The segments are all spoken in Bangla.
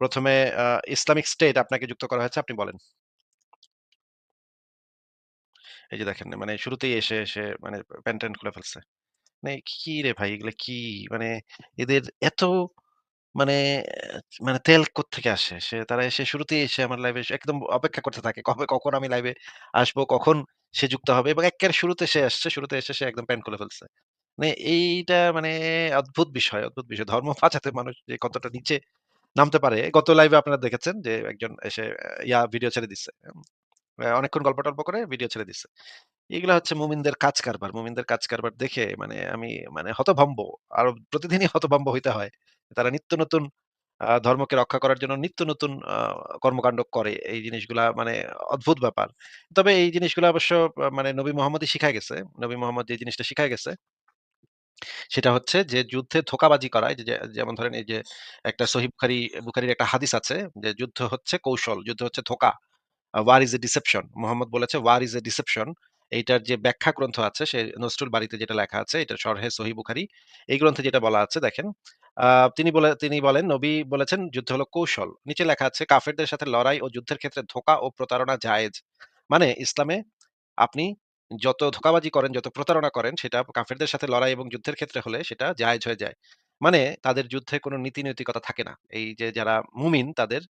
প্রথমে ইসলামিক স্টেট আপনাকে যুক্ত করা হয়েছে, আপনি বলেন। এই যে দেখেন মানে শুরুতেই এসে, এসে মানে প্যান্ট-ট্যান্ট খুলে ফেলছে। মানে কি রে ভাই এগুলা কি? মানে এদের এত মানে মানে তেল কোত্থেকে আসে? সে তারা এসে শুরুতেই এসে আমার লাইভে একদম অপেক্ষা করতে থাকে। কবে কখন আমি লাইভে আসব, কখন সে যুক্ত হবে এবং এক্কেবারে শুরুতে সে আসছে। শুরুতে এসে সে একদম প্যান্ট খুলে ফেলছে। মানে এইটা মানে অদ্ভুত বিষয়, অদ্ভুত বিষয়। ধর্ম বাঁচাতে মানুষ যে কতটা নিচে নামতে পারে। গত লাইভে আপনারা দেখেছেন যে একজন এসে, ইয়া ভিডিও ছেড়ে। আ অনেকক্ষণ গল্প-টল্প করে ভিডিও ছেড়ে দিছে। এগুলা হচ্ছে মুমিনদের কাজ কারবার। মুমিনদের কাজ কারবার দেখে মানে আমি মানে হতভম্ব। আর প্রতিদিনই হতভম্ব হইতে হয়। তারা নিত্য নতুন ধর্মকে রক্ষা করার জন্য নিত্য নতুন কর্মকাণ্ড করে। এই জিনিসগুলা মানে অদ্ভুত ব্যাপার। তবে এই জিনিসগুলা অবশ্য মানে নবী মোহাম্মদই শিখায় গেছে। নবী মোহাম্মদ যে জিনিসটা শিখায় গেছে সেটা হচ্ছে যে যুদ্ধে ধোঁকাবাজি করা। যেমন ধরেন এই যে একটা সহিহ বুখারী একটা হাদিস আছে যে যুদ্ধ হচ্ছে কৌশল, যুদ্ধ হচ্ছে ধোঁকা। War is a deception. Muhammad বলেছে ওয়ার ইস এ ডিসেপশন। এইটার যে ব্যাখ্যা গ্রন্থ আছে সে নসরুল বারীতে যেটা লেখা আছে এটা শরহে সহিহ বুখারী। এই গ্রন্থে যেটা বলা আছে দেখেন। তিনি বলে তিনি বলেন নবী বলেছেন যুদ্ধ হলো কৌশল। নিচে লেখা আছে কাফেরদের সাথে লড়াই ও যুদ্ধের ক্ষেত্রে ধোঁকা ও প্রতারণা জায়েজ। মানে ইসলামে আপনি যত ধোঁকাবাজি করেন, যত প্রতারণা করেন সেটা কাফেরদের সাথে লড়াই এবং যুদ্ধের ক্ষেত্রে হলে সেটা জায়েজ হয়ে যায়। মানে তাদের যুদ্ধে কোন নীতি নৈতিকতা থাকে না। এই যে যারা মুমিন তাদের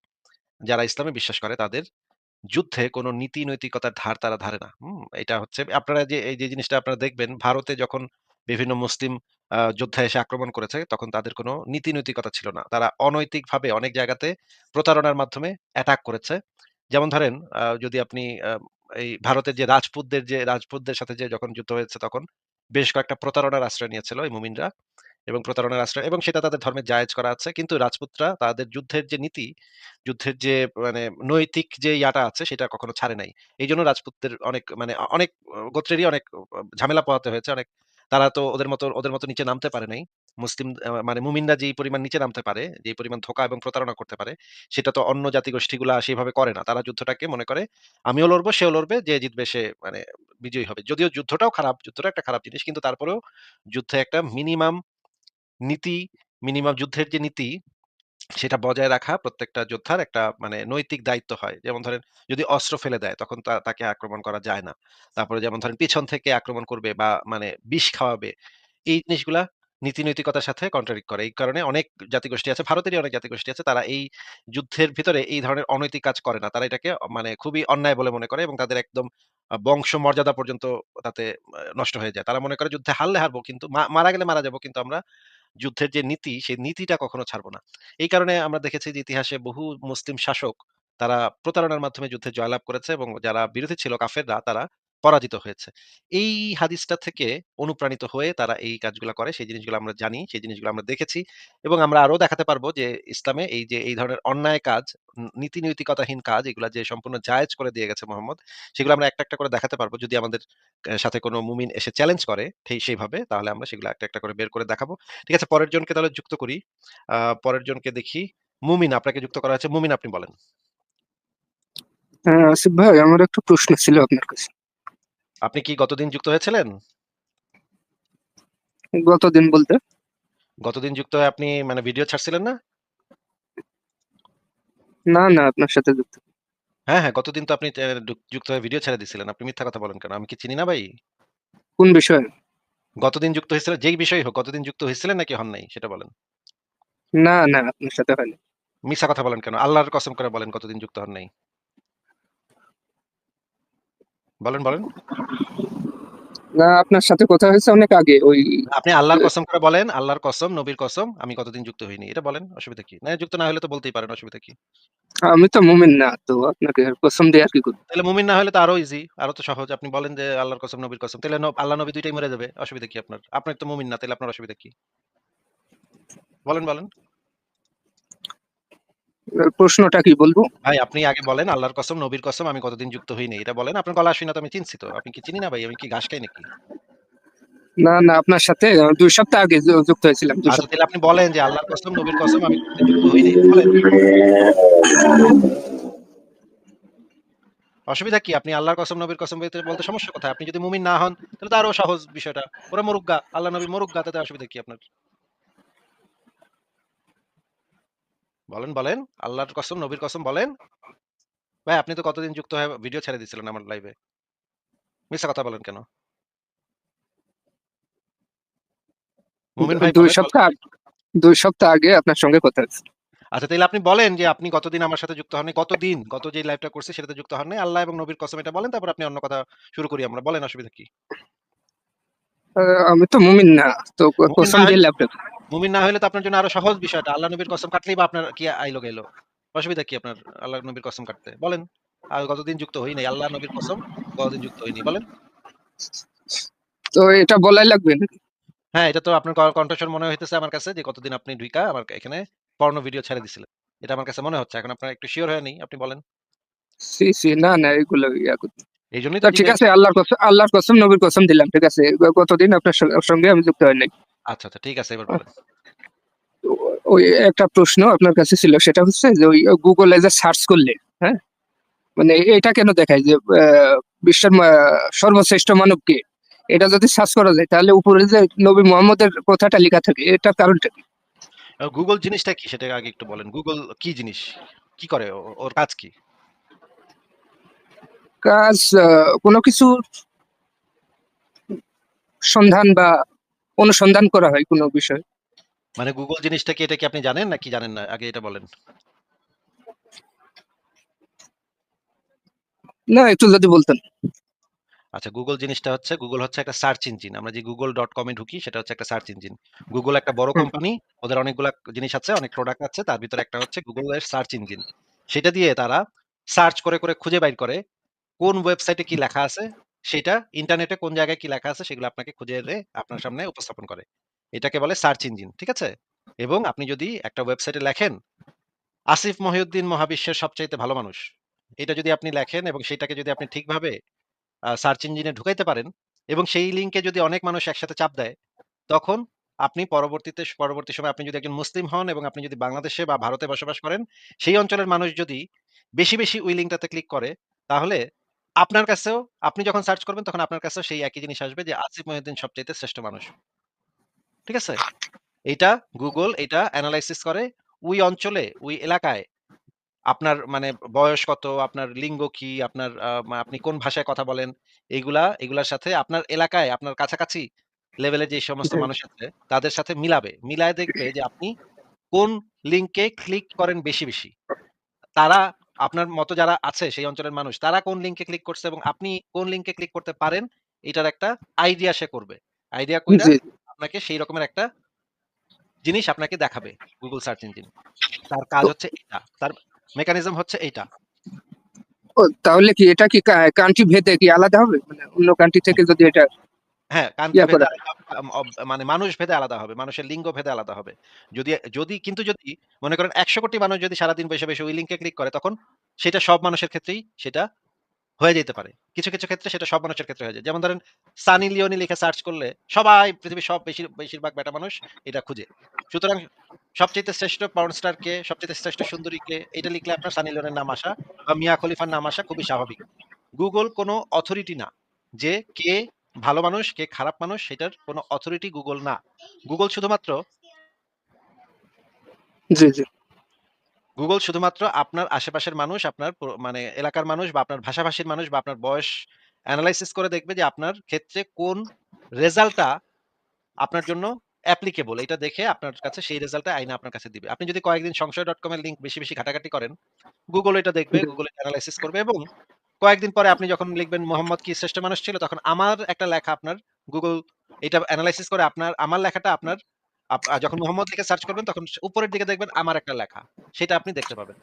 যারা ইসলামে বিশ্বাস করে তাদের যুদ্ধে কোন নীতি নৈতিকতার ধার তারা ধারে না। হুম? এটা হচ্ছে আপনারা যে এই যে জিনিসটা আপনারা দেখবেন ভারতে যখন বিভিন্ন মুসলিম যোদ্ধা এসে আক্রমণ করেছে তখন তাদের কোনো নীতি নৈতিকতা ছিল না। তারা অনৈতিকভাবে অনেক জায়গাতে প্রতারণার মাধ্যমে অ্যাটাক করেছে। যেমন ধরেন যদি আপনি এই ভারতের যে রাজপুতদের যে রাজপুতদের সাথে যে যখন যুদ্ধ হয়েছে তখন বেশ কয়েকটা প্রতারণার আশ্রয় নিয়েছিল এই মুমিনরা এবং প্রতারণার আশ্রয় এবং সেটা তাদের ধর্মে জায়েজ করা আছে। কিন্তু রাজপুতরা তাদের যুদ্ধের যে নীতি, যুদ্ধের যে মানে নৈতিক যে ইয়াটা আছে সেটা কখনো ছাড়ে নাই। এই জন্য রাজপুতদের অনেক মানে অনেক গোত্রেরই অনেক ঝামেলা পোহাতে হয়েছে। অনেক তারা তো ওদের মতো ওদের মতো নিচে নামতে পারে নাই। মুসলিম মানে মুমিনরা যেই পরিমাণ নিচে নামতে পারে, যেই পরিমাণ ধোঁকা এবং প্রতারণা করতে পারে, সেটা তো অন্য জাতিগোষ্ঠীগুলা সেইভাবে করে না। তারা যুদ্ধটাকে মনে করে আমিও লড়বো, সেও লড়বে, যে জিতবে সে মানে বিজয়ী হবে। যদিও যুদ্ধটাও খারাপ, যুদ্ধটা একটা খারাপ জিনিস। কিন্তু তারপরেও যুদ্ধে একটা মিনিমাম নীতি, মিনিমাম যুদ্ধের যে নীতি সেটা বজায় রাখা প্রত্যেকটা যোদ্ধার একটা মানে নৈতিক দায়িত্ব হয়। যেমন ধরেন যদি অস্ত্র ফেলে দেয় তখন তাকে আক্রমণ করা যায় না। তারপরে যেমন ধরেন পিছন থেকে আক্রমণ করবে বা মানে বিষ খাওয়াবে। এই জিনিসগুলা নীতি নৈতিকতার সাথে কন্ট্রাডিক্ট করে। এই কারণে অনেক জাতিগোষ্ঠী আছে, ভারতেরই অনেক জাতিগোষ্ঠী আছে তারা এই যুদ্ধের ভিতরে এই ধরনের অনৈতিক কাজ করে না। তারা এটাকে মানে খুবই অন্যায় বলে মনে করে এবং তাদের একদম বংশ মর্যাদা পর্যন্ত তাতে নষ্ট হয়ে যায়। তারা মনে করে যুদ্ধে হারলে হারবো কিন্তু মারা গেলে মারা যাব কিন্তু আমরা যুদ্ধের যে নীতি সেই নীতিটা কখনো ছাড়বো না। এই কারণে আমরা দেখেছি যে ইতিহাসে বহু মুসলিম শাসক তারা প্রতারণার মাধ্যমে যুদ্ধে জয়লাভ করেছে এবং যারা বিরোধী ছিল কাফেররা তারা পরাজিত হয়েছে। এই হাদিসটা থেকে অনুপ্রাণিত হয়ে তারা এই কাজগুলা করে। সেই জিনিসগুলো আমরা জানি, সেই জিনিসগুলো আমরা দেখেছি এবং আমরা আরও দেখাতে পারব যে ইসলামে এই যে এই ধরনের অন্যায় কাজ, নীতি নৈতিকতাহীন কাজ এগুলা যে সম্পূর্ণ জায়েজ করে দিয়ে গেছে মোহাম্মদ, সেগুলো আমরা একটা, একটা করে দেখাতে পারব যদি আমাদের সাথে কোন মুমিন এসে চ্যালেঞ্জ করে ঠিক সেইভাবে তাহলে আমরা সেগুলো একটা, একটা করে বের করে দেখাবো। ঠিক আছে পরের জনকে তাহলে যুক্ত করি। আ পরের জনকে দেখি। মুমিন আপনাকে যুক্ত করা হয়েছে। মুমিন আপনি বলেন। হ্যাঁ, আসিফ ভাই আমার একটা প্রশ্ন ছিল আপনার কাছে। আপনি কি গতদিন যুক্ত হয়েছিলেন? গতদিন বলতে? গতদিন যুক্ত হয়ে আপনি মানে ভিডিও ছাড়ছিলেন না? না, না আপনার সাথে যুক্ত। হ্যাঁ, হ্যাঁ গতদিন তো আপনি যুক্ত হয়ে ভিডিও ছেড়ে দিছিলেন। আপনি মিথ্যা কথা বলেন কেন? আমি কি চিনি না ভাই? কোন বিষয়ে? গতদিন যুক্ত হয়েছিলেন যেই বিষয়ই হোক, গতদিন যুক্ত হয়েছিলেন নাকি হন নাই সেটা বলেন? না, না আপনার সাথে হয়নি। মিথ্যা কথা বলেন কেন? আল্লাহর কসম করে বলেন কতদিন যুক্ত হন নাই? বলেন, বলেন। না আপনার সাথে কথা হয়েছে অনেক আগে ওই আপনি আল্লাহর কসম করে বলেন, আল্লাহর কসম, নবীর কসম আমি কতদিন যুক্ত হইনি। এটা বলেন অসুবিধা কি? না যুক্ত না হলে তো বলতেই পারেন অসুবিধা কি? আমি তো মুমিন না। তো আপনাকে কসম দিয়ে আর কি করব? তাহলে মুমিন না হলে তো আরও ইজি, আরও তো সহজ। আপনি বলেন যে আল্লাহর কসম, নবীর কসম। তাহলে আল্লাহ নবী ২ টাই মরে যাবে। অসুবিধা কি আপনার? আপনি তো মুমিন না তাইলে আপনার অসুবিধা কি? বলেন, বলেন। প্রশ্নটা কি বলব? ভাই আপনি আগে বলেন আল্লাহর কসম, নবীর কসম আমি কতদিন যুক্ত হই নাই। এটা বলেন। আপনার গলা শুইনা তো আমি চিনছি তো। আপনি কি চিনি না ভাই? আমি কি ঘাস খাই নাকি? না, না আপনার সাথে ২ সপ্তাহ আগে যুক্ত হয়েছিলাম। ২ আচ্ছা সপ্তাহ। তাহলে আপনি বলেন যে আল্লাহর কসম, নবীর কসম আমি যুক্ত হই নাই। বলেন। অসুবিধা কি? আপনি আল্লাহর কসম, নবীর কসম বলতে, বলতে সমস্যা কোথায়? আপনি যদি মুমিন না হন তাহলে তো আরও সহজ বিষয়টা। ওরা মরুক গা। আল্লাহ নবী মরুক গা তাতে অসুবিধা কি আপনার? বলেন, বলেন। আল্লাহর কসম, নবীর কসম বলেন। ভাই আপনি তো কতদিন যুক্ত হয়ে ভিডিও ছেড়ে দিছিলেন আমার লাইভে। মিথ্যা কথা বলেন কেন? মুমিন ভাই ২ বলেন, বলেন। সপ্তাহ ২ সপ্তাহ আগে আপনার সঙ্গে কথা। আচ্ছা তাইলে আপনি বলেন যে আপনি কতদিন আমার সাথে যুক্ত হননি? কতদিন? গত যে লাইভটা করছি সেটাতে যুক্ত হন নাই? আল্লাহ এবং নবীর কসম এটা বলেন তারপর আপনি অন্য কথা শুরু করি আমরা। বলেন অসুবিধা কি? আমি তো মুমিন না। তো কসম লাভ নেই। মুমিন না হইলে তো আপনার জন্য আরও সহজ বিষয়টা। আল্লাহ নবীর কসম কাটলেই বা আপনার কি আইলো গেলো? অসুবিধা কি আপনার আল্লাহ নবীর কসম কাটতে? বলেন। আর কতদিন যুক্ত হই নাই? আল্লাহ নবীর কসম কতদিন যুক্ত হইনি বলেন? তো এটা বলাই লাগবে হ্যাঁ, এটা তো আপনার কণ্ঠস্বর মনে হইতেছে আমার কাছে যে কতদিন আপনি ঢুইকা আমার এখানে পর্ন ভিডিও ছেড়ে দিছিলেন। এটা আমার কাছে মনে হচ্ছে। এখন আপনার একটু শিওর হয়নি আপনি বলেন। সি সি না, না এগুলো ইয়া করতে এইজন্যই তো তো ঠিক আছে আল্লাহর কসম আল্লাহর কসম নবীর কসম দিলাম। ঠিক আছে। গ গতদিন আপনার সঙ্গে আমি যুক্ত হই নাই। আচ্ছা, আচ্ছা ঠিক আছে এবার বলেন। ওই একটা প্রশ্ন আপনার কাছে ছিল সেটা হচ্ছে যে ওই এ যে সার্চ করলে, হ্যাঁ? মানে এটা কেন দেখায় যে বিশ্বের সর্বশ্রেষ্ঠ মানব কে? এটা যদি সার্চ করা যায় তাহলে উপরে যে নবী মুহাম্মদের কথাটা লেখা থাকে এটার কারণটা কি? Google জিনিসটা কি সেটা আগে একটু বলেন। গুগল কি জিনিস? কি করে? ওর কাজ কি? কাজ কোনো কিছুর সন্ধান বা অনুসন্ধান করা হয় কোনো বিষয়। মানে Google জিনিসটা কি এটা কি আপনি জানেন নাকি জানেন না? আগে এটা বলেন। না একটু যদি বলতেন। আচ্ছা Google জিনিসটা হচ্ছে Google হচ্ছে একটা সার্চ ইঞ্জিন। আমরা যে google.com এ ঢুকি সেটা হচ্ছে একটা সার্চ ইঞ্জিন। গুগল একটা বড় কোম্পানি। ওদের অনেকগুলা জিনিস আছে, অনেক প্রোডাক্ট আছে। তার ভিতরে একটা হচ্ছে এর সার্চ ইঞ্জিন। সেটা দিয়ে তারা সার্চ করে, করে খুঁজে বাইর করে কোন ওয়েবসাইটে কি লেখা আছে সেটা ইন্টারনেটে কোন জায়গায় কি লেখা আছে সেগুলো আপনাকে খুঁজে এনে আপনার সামনে উপস্থাপন করে। এটাকে বলে সার্চ ইঞ্জিন। ঠিক আছে? এবং আপনি যদি একটা ওয়েবসাইটে লেখেন, আসিফ মহিউদ্দিন মহাবিশ্বের সবচাইতে ভালো মানুষ। এটা যদি আপনি লেখেন এবং সেটাকে যদি আপনি ঠিকভাবে সার্চ ইঞ্জিনে ঢুকাইতে পারেন এবং সেই লিঙ্কে যদি অনেক মানুষ একসাথে চাপ দেয়, তখন আপনি পরবর্তীতে পরবর্তী সময়ে আপনি যদি একজন মুসলিম হন এবং আপনি যদি বাংলাদেশে বা ভারতে বসবাস করেন, সেই অঞ্চলের মানুষ যদি বেশি, বেশি ওই লিঙ্কটাতে ক্লিক করে, তাহলে আপনার কাছেও আপনি যখন সার্চ করবেন তখন আপনার কাছেও সেই একই জিনিস আসবে যে আসিফ মহিউদ্দিন সবচাইতে শ্রেষ্ঠ মানুষ। ঠিক আছে? এটা গুগল এটা অ্যানালাইসিস করে ওই অঞ্চলে, ওই এলাকায় আপনার মানে বয়স কত, আপনার লিঙ্গ কি, আপনার আপনি কোন ভাষায় কথা বলেন, এগুলা এগুলার সাথে আপনার এলাকায় আপনার কাছাকাছি লেভেলের যে সমস্ত মানুষ আছে তাদের সাথে মিলাবে। মিলায় দেখবে যে আপনি কোন লিঙ্কে ক্লিক করেন বেশি, বেশি। তারা আপনার মতো যারা আছে সেই অঞ্চলের মানুষ, তারা কোন লিঙ্কে ক্লিক করছে এবং আপনি কোন লিঙ্কে ক্লিক করতে পারেন, এটার একটা আইডিয়া সে করবে। আইডিয়া কইরা জি। আপনাকে সেই রকমের একটা জিনিস আপনাকে দেখাবে গুগল সার্চ ইঞ্জিন। তার কাজ হচ্ছে এটা। তার মেকানিজম হচ্ছে এইটা। ও তাহলে কি এটা কি কা কান্ট্রি ভেদে কি আলাদা হবে? মানে অন্য কান্ট্রি থেকে যদি এটা হ্যাঁ, মানে মানুষ ভেদে আলাদা হবে। মানুষের লিঙ্গ ভেদে আলাদা হবে। যদি যদি কিন্তু যদি মনে করেন ১০০ কোটি মানুষ যদি সারাদিন বইসা, বইসা ওই লিঙ্কে ক্লিক করে তখন সেটা সব মানুষের ক্ষেত্রেই সেটা হয়ে যেতে পারে। কিছু, কিছু ক্ষেত্রে সেটা সব মানুষের ক্ষেত্রে হয়ে যায়। যেমন ধরেন সানি লিওনি লিখে সার্চ করলে সবাই পৃথিবীর সব বেশির বেশিরভাগ বেটা মানুষ এটা খুঁজে। সুতরাং সবচাইতে শ্রেষ্ঠ কে, সবচাইতে শ্রেষ্ঠ সুন্দরী কে এটা লিখলে আপনার সানি লিওনের নাম আসা বা মিয়া খলিফার নাম আসা খুবই স্বাভাবিক। Google কোনো অথরিটি না। যে কে ভালো মানুষ, কে খারাপ মানুষ সেটার কোনো অথরিটি Google না। Google শুধুমাত্র জি, জি। Google শুধুমাত্র আপনার আশেপাশের মানুষ, আপনার মানে এলাকার মানুষ বা আপনার ভাষাভাষীর মানুষ বা আপনার বয়স এনালাইসিস করে দেখবে যে আপনার ক্ষেত্রে কোন রেজাল্টটা আপনার জন্য অ্যাপ্লিকেবল। এটা দেখে আপনার কাছে সেই রেজাল্টটা আইনা আপনার কাছে দিবে। আপনি যদি কয়েকদিন সংশয় ডট কম এর লিঙ্ক বেশি, বেশি ঘাটাঘাটি করেন, গুগল এটা দেখবে, এটা এনালাইসিস করবে এবং কয়েকদিন পরে আপনি যখন লিখবেন মোহাম্মদ কি শ্রেষ্ঠ মানুষ ছিল তখন আমার একটা লেখা আপনার গুগল এটা এনালাইসিস করে আপনার আমার লেখাটা আপনার যখন মোহাম্মদ লিখে সার্চ করবেন তখন উপরের দিকে দেখবেন আমার একটা লেখা। সেটা আপনি দেখতে পাবেন।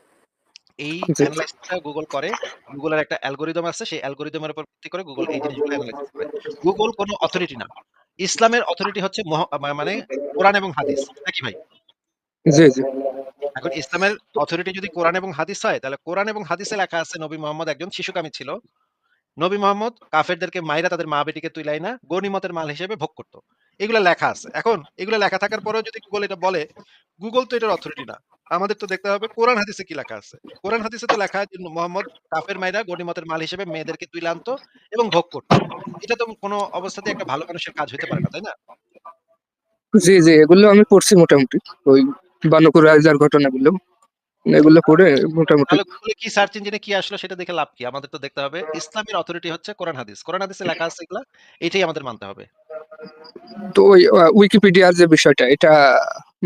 এই। এনালাইসিসটা Google করে। গুগলের একটা অ্যালগরিদম আছে। সেই অ্যালগরিদমের উপর ভিত্তি করে Google এই জিনিসগুলো এনালাইসিস করে। Google কোনো অথরিটি না। ইসলামের অথরিটি হচ্ছে মানে কোরআন এবং হাদিস। নাকি ভাই? জি, জি। এখন ইসলামের অথরিটি যদি কোরআন এবং হাদিস হয় তাহলে কোরআন এবং হাদিসে লেখা আছে নবী মোহাম্মদ একজন শিশুকামী ছিল। নবী মোহাম্মদ কাফেরদেরকে তাদের মা-বেটিকে তুইলাইনা গনিমতের মাল হিসেবে ভোগ করত। এগুলা লেখা আছে। এখন এগুলা লেখা থাকার পরেও যদি Google এটা বলে, Google তো এটার অথরিটি না। আমাদের তো দেখতে হবে কোরআন হাদিসে কি লেখা আছে। কোরআন হাদিসে তো লেখা আছে মোহাম্মদ কাফের মাইরা গনিমতের মাল হিসেবে মেয়েদেরকে তুইলা আনতো এবং ভোগ করত। এটা তো কোনো অবস্থাতে একটা ভালো মানুষের কাজ হইতে পারে না, তাই না? জি, জি। এগুলো আমি পড়ছি মোটামুটি। ওই বানু কুরাইজার ঘটনাগুলো। এগুলো করে মোটামুটি কি সার্চ ইঞ্জিনে কি আসলো সেটা দেখে লাভ কি? আমাদের তো দেখতে হবে ইসলামের অথরিটি হচ্ছে কোরআন হাদিস। কোরআন হাদিসে লেখা আছে এগুলা। এটাই আমাদের মানতে হবে। তো ওই উইকিপিডিয়ার যে বিষয়টা এটা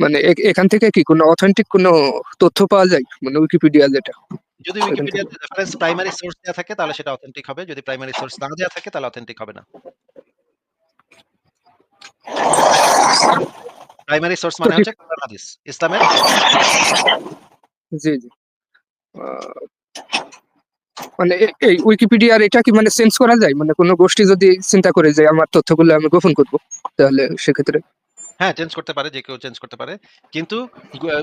মানে এখান থেকে কি কোনো অথেন্টিক কোনো তথ্য পাওয়া যায়? মানে উইকিপিডিয়া যেটা? যদি? উইকিপিডিয়াতে রেফারেন্স প্রাইমারি সোর্স দেয়া থাকে তাহলে সেটা অথেন্টিক হবে। যদি প্রাইমারি সোর্স না দেয়া থাকে তাহলে অথেন্টিক হবে না। প্রাইমারি সোর্স মানে হচ্ছে কোরআন হাদিস। ইসলামের জি, জি। মানে এই উইকিপিডিয়ার এটা কি মানে চেঞ্জ করা যায়? মানে কোনো গোষ্ঠী যদি চিন্তা করে যে আমার তথ্যগুলো আমি গোপন করব, তাহলে সেক্ষেত্রে? হ্যাঁ, চেঞ্জ করতে পারে। যে কেউ চেঞ্জ করতে পারে। কিন্তু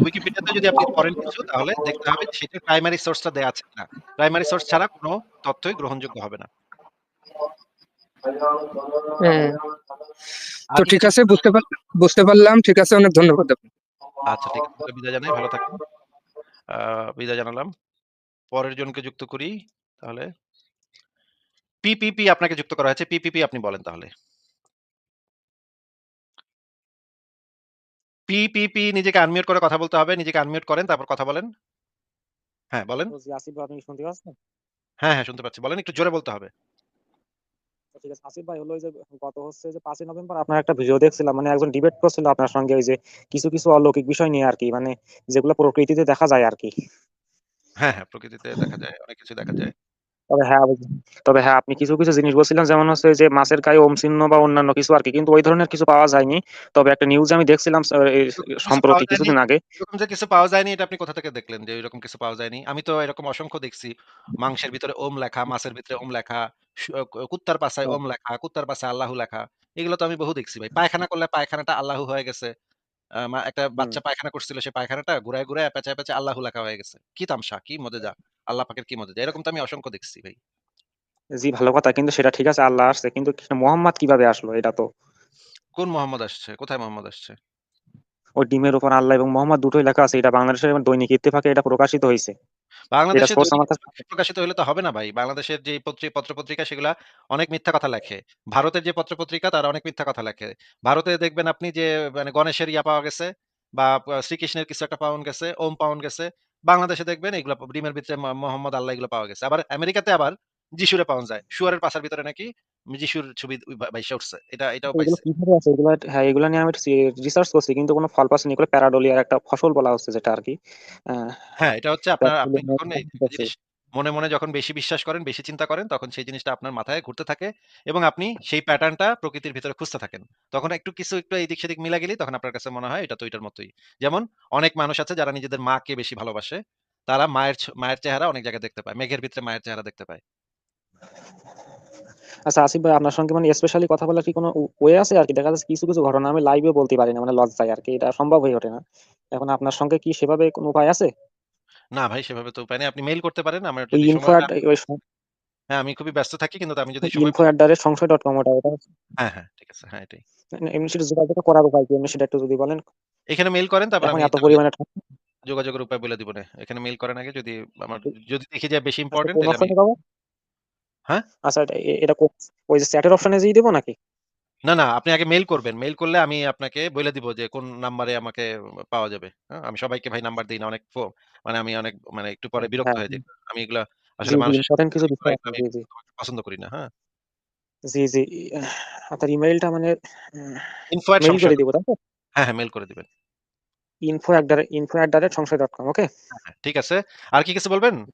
উইকিপিডিয়াতে যদি আপনি পড়েন কিছু তাহলে দেখতে হবে সেটা প্রাইমারি সোর্সটা দেয়া আছে না প্রাইমারি সোর্স ছাড়া কোনো তথ্যই গ্রহণযোগ্য হবে না। আর তো ঠিক আছে বুঝতে হবে? পার বুঝতে পারলাম। ঠিক আছে অনেক ধন্যবাদ আচ্ছা ঠিক আছে। বিদায় জানাই। ভালো থাকবেন। আ বিদায় জানালাম। পরের জনকে যুক্ত করি তাহলে। পিপিপি আপনাকে যুক্ত করা হয়েছে। পিপিপি আপনি বলেন তাহলে। পিপিপি নিজেকে আনমিউট করে কথা বলতে হবে। নিজেকে আনমিউট করেন তারপর কথা বলেন। হ্যাঁ, বলেন। আসিফ আপনি শুনতে পাচ্ছেন? হ্যাঁ, হ্যাঁ শুনতে পাচ্ছি। বলেন একটু জোরে বলতে হবে। তো ঠিক আছে। আসিফ ভাই হলো যে গত হচ্ছে যে পাঁচই নভেম্বর আপনার একটা ভিডিও দেখছিলাম। মানে একজন ডিবেট করছিল আপনার সঙ্গে ওই যে কিছু, কিছু অলৌকিক বিষয় নিয়ে আর কি মানে যেগুলো প্রকৃতিতে দেখা যায় আর কি হ্যাঁ, হ্যাঁ প্রকৃতিতে দেখা যায়। অনেক কিছু দেখা যায়। তবে হ্যাঁ, তবে হ্যাঁ, আপনি কিছু, কিছু জিনিস বলছিলেন যেমন হচ্ছে যে মাছের গায়ে ওম চিহ্ন বা অন্যান্য কিছু আরকি। কিন্তু ওই ধরনের কিছু পাওয়া যায়নি। তবে একটা নিউজে আমি দেখছিলাম সম্প্রতি কিছুদিন আগে। এরকম যে কিছু পাওয়া যায়নি এটা আপনি কোথা থেকে দেখলেন যে এরকম কিছু পাওয়া যায়নি? আমি তো এরকম অসংখ্য দেখছি। মাংসের ভিতরে ওম লেখা, মাছের ভিতরে ওম লেখা, কুত্তার পাছায় ওম লেখা, কুত্তার পাছায় আল্লাহু লেখা। এগুলো তো আমি বহু দেখছি ভাই। পায়খানা করলে পায়খানাটা আল্লাহু হয়ে গেছে। আ মা একটা হুম। বাচ্চা পায়খানা করছিল সে পায়খানাটা গুড়ায়, গুড়ায় পেঁচায়, পেঁচায় আল্লাহু লাখা হয়ে গেছে। কি তামসা কি মজেজা। আল্লাহ পাকের কি মজেজা। এরকম তো আমি অসংখ্য দেখছি ভাই। জি, ভালো কথা। কিন্তু সেটা ঠিক আছে আল্লাহ আসছে। কিন্তু মোহাম্মদ কীভাবে আসলো এটা তো কোন মোহাম্মদ আসছে? কোথায় মোহাম্মদ আসছে? ওই ডিমের উপর আল্লাহ এবং মোহাম্মদ দুটোই লেখা আছে। এটা বাংলাদেশের দৈনিক ইত্তেফাকে এটা প্রকাশিত হইছে। ইত্তেফাকে প্রকাশিত হলে তো হবে না ভাই। বাংলাদেশের যে পত্রপত্রিকা সেগুলা অনেক মিথ্যা কথা লেখে। ভারতের যে পত্র-পত্রিকা তারা অনেক মিথ্যা কথা লেখে। ভারতে দেখবেন আপনি যে মানে গণেশের ইয়া পাওয়া গেছে বা শ্রীকৃষ্ণের কিছু একটা পাওন গেছে, ওম পাওন গেছে। বাংলাদেশে দেখবেন এগুলো ডিমের ভিতরে মোহাম্মদ আল্লাহ এগুলো পাওয়া গেছে। আবার আমেরিকাতে আবার যিশুরে পাওয়া যায়। শুয়ারের পাছার ভিতরে নাকি যিশুর ছবি উ বা ভাইসা উঠছে। এটা এটাও পাইছে। কীভাবে? এগুলা হ্যাঁ, এগুলা নিয়ে আমি রিসার্চ করছি কিন্তু কোনো ফল। এগুলো প্যারাডোলিয়ার একটা ফসল বলা হচ্ছে যেটা আরকি। আ হ্যাঁ, এটা হচ্ছে আপনার আপনি যখন মনে, মনে যখন বেশি বিশ্বাস করেন, বেশি চিন্তা করেন তখন সেই জিনিসটা আপনার মাথায় ঘুরতে থাকে এবং আপনি সেই প্যাটার্নটা প্রকৃতির ভিতরে খুঁজতে থাকেন। তখন একটু কিছু একটু এদিক সেদিক মিলা গেলেই তখন আপনার কাছে মনে হয় এটা তো এটার মতোই। যেমন অনেক মানুষ আছে যারা নিজেদের মাকে বেশি ভালোবাসে। তারা মায়ের মায়ের চেহারা অনেক জায়গায় দেখতে পায়। মেঘের ভিতরে মায়ের চেহারা দেখতে পায়। আচ্ছা আসিফ ভাই আপনার সঙ্গে মানে স্পেশালি কথা বলার কি কোনো ওয়ে আছে আরকি? দেখা যাচ্ছে কিছু, কিছু ঘটনা আমি লাইভে বলতে পারি না। মানে লজ্জায় আরকি। এটা সম্ভব হয়ে ওঠে না। এখন আপনার সঙ্গে কি সেভাবে কোনো উপায় আছে? না ভাই সেভাবে তো উপায় নেই। আপনি মেইল করতে পারেন। আমার যদি সময় হয় আমি খুবই ব্যস্ত থাকি কিন্তু আমি যদি সময় পাই এট সংশয় ডট কম ওটা হ্যাঁ, হ্যাঁ ঠিক আছে। হ্যাঁ, এটাই। এমনি সেটা যোগাযোগ করার উপায় কি? এমনি সেটা একটু যদি বলেন? এখানে মেইল করেন তারপর আমি এত পরিমাণে যোগাযোগের উপায় বলে দিব না এখানে মেইল করেন আগে যদি আমার যদি দেখি যে বেশি আচ্ছা ইম্পোর্টেন্ট কোন তাইলে আমি অপশনে পাবো? হ্যাঁ? আচ্ছা এটা এটা ওই যে চ্যাটের অপশনে যেয়ে দিব নাকি? না, না আপনি আগে মেইল করবেন। মেইল করলে আমি আপনাকে বইলে দিব যে কোন নাম্বারে আমাকে পাওয়া যাবে। হ্যাঁ? আমি সবাইকে ভাই নাম্বার দেই না। অনেক মানে আমি অনেক মানে একটু পরে বিরক্ত হ্যাঁ, হয়ে যাই। আমি এগুলা আসলে মানুষের কিছু আমি। পছন্দ করি না। হ্যাঁ? জি, জি। আপনার ইমেইলটা মানে মেইল করে দিব, তাই তো? হ্যাঁ, হ্যাঁ মেইল করে দিবেন। কম ওকে? হ্যাঁ, হ্যাঁ ঠিক আছে। আর কি কিছু বলবেন?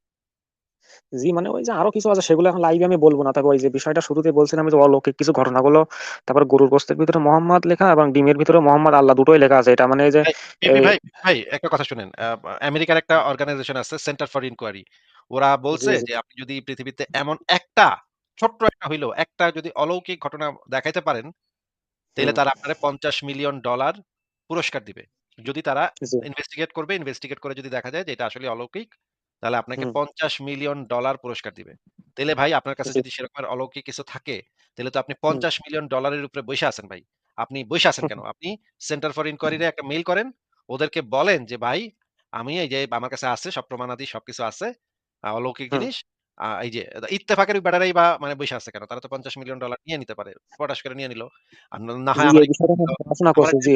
জি, মানে ওই যে আরও কিছু আছে সেগুলো এখন লাইভে আমি বলব না। তবে ওই যে বিষয়টা শুরুতে বলছিলাম যে অলৌকিক কিছু ঘটনাগুলো তারপর গরুর গোশতের ভিতরে মোহাম্মদ লেখা এবং ডিমের ভিতরে মোহাম্মদ আল্লাহ দুটোই লেখা আছে। এটা মানে যে ভাই, ভাই, একটা কথা শুনেন। আমেরিকার একটা অর্গানাইজেশন আছে সেন্টার ফর ইনকোয়ারি। ওরা বলছে যে আপনি যদি পৃথিবীতে এমন একটা ছোট্ট একটা হইল একটা যদি অলৌকিক ঘটনা দেখাইতে পারেন তাহলে তারা আপনারে $৫০,০০,০০০ পুরস্কার দিবে। যদি তারা ইনভেস্টিগেট করবে, ইনভেস্টিগেট করে যদি দেখা যায় যে এটা আসলে অলৌকিক, তাহলে আপনাকে পঞ্চাশ মিলিয়ন ডলার পুরস্কার দিবে। তাহলে ভাই আপনার কাছে যদি সেরকমের অলৌকিক কিছু থাকে, তাহলে তো আপনি হুম, $৫০,০০,০০০ এর উপরে বসে আছেন ভাই। আপনি বসে আছেন কেন? আপনি সেন্টার ফর ইনকোয়ারি রে একটা মেইল করেন। ওদেরকে বলেন যে, "ভাই, আমি এই যে আমার কাছে আছে সব প্রমাণাদি সবকিছু আছে। অলৌকিক জিনিস। এই যে ইত্তেফাকের ওই বেটারাই বা মানে বইসা আছে কেন? তারা তো $৫০ মিলিয়ন নিয়ে নিতে পারে। করে নিয়ে নিল। না হয় আমি যে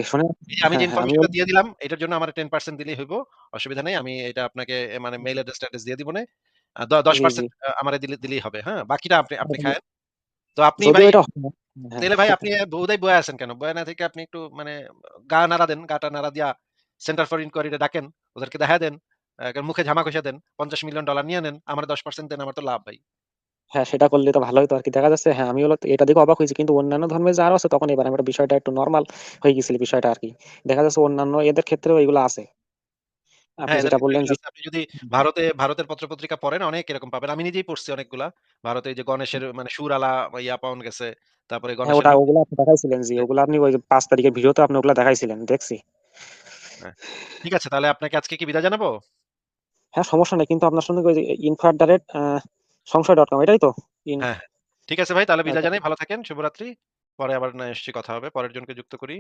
হ্যাঁ, হ্যাঁ, ইনফরমেশনটা দিয়ে দিলাম, এটার জন্য আমার 10% দিলেই হইব। অসুবিধা নাই। আমি এটা আপনাকে মানে মেইল অ্যাড্রেস ট্যাড্রেস দিয়ে দিবনে। আ দ জি, জি। ১০% আ আমারে দিলে দিলেই হবে। হ্যাঁ? বাকিটা আপনি আপনি খায়েন। তো আপনি ভাই হয় না। হ্যাঁ, তাইলে ভাই আপনি বইয়া আছেন কেন? বইয়া না থেকে আপনি একটু মানে গা নাড়া দেন। গাটা নাড়া দিয়া সেন্টার ফর ইনকোয়ারি ডাকেন। ওদেরকে দেখা দেন। মুখে ঝামা ঘষে দেন। $৫০ মিলিয়ন নিয়ে নেন। আমারে 10% দেন। আমার তো লাভ ভাই। হ্যাঁ, সেটা করলে তো ভালো হইতো আরকি। দেখা যাচ্ছে হ্যাঁ, আমি হলো এটা দেখে অবাক হইছি। কিন্তু অন্যান্য ধর্মের যারা আছে তখন এবার আমার বিষয়টা একটু নরমাল হয়ে গেছিল বিষয়টা আরকি। দেখা যাচ্ছে অন্যান্য এদের ক্ষেত্রেও এগুলো আছে। আপনি হ্যাঁ, যেটা বললেন আপনি যদি ভারতে ভারতের পত্র-পত্রিকা পড়েন অনেক এরকম পাবেন। আমি নিজেই পড়ছি অনেকগুলা। ভারতে যে গণেশের মানে সুরালা ইয়া পাওয়া গেছে। তারপরে হ্যাঁ, গণেশের ওটা ওগুলা আপনি দেখাইছিলেন। জি, হ্যাঁ, ওগুলা আপনি ওই যে ৫ তারিখের ভিডিওতে আপনি ওগুলা দেখাইছিলেন। দেখছি। হ্যাঁ। ঠিক আছে তাহলে আপনাকে আজকে কি বিদায় জানাব? হ্যাঁ, সমস্যা নাই। কিন্তু আপনার সঙ্গে ওই ডাইরেক্ট সংশয় ডট কম এটাই তো? হ্যাঁ। ঠিক আছে ভাই তাহলে বিদায় আচ্ছা। জানাই। ভালো থাকেন। শুভরাত্রি। পরে আবার না নিশ্চয়ই কথা হবে। পরের জনকে যুক্ত করি।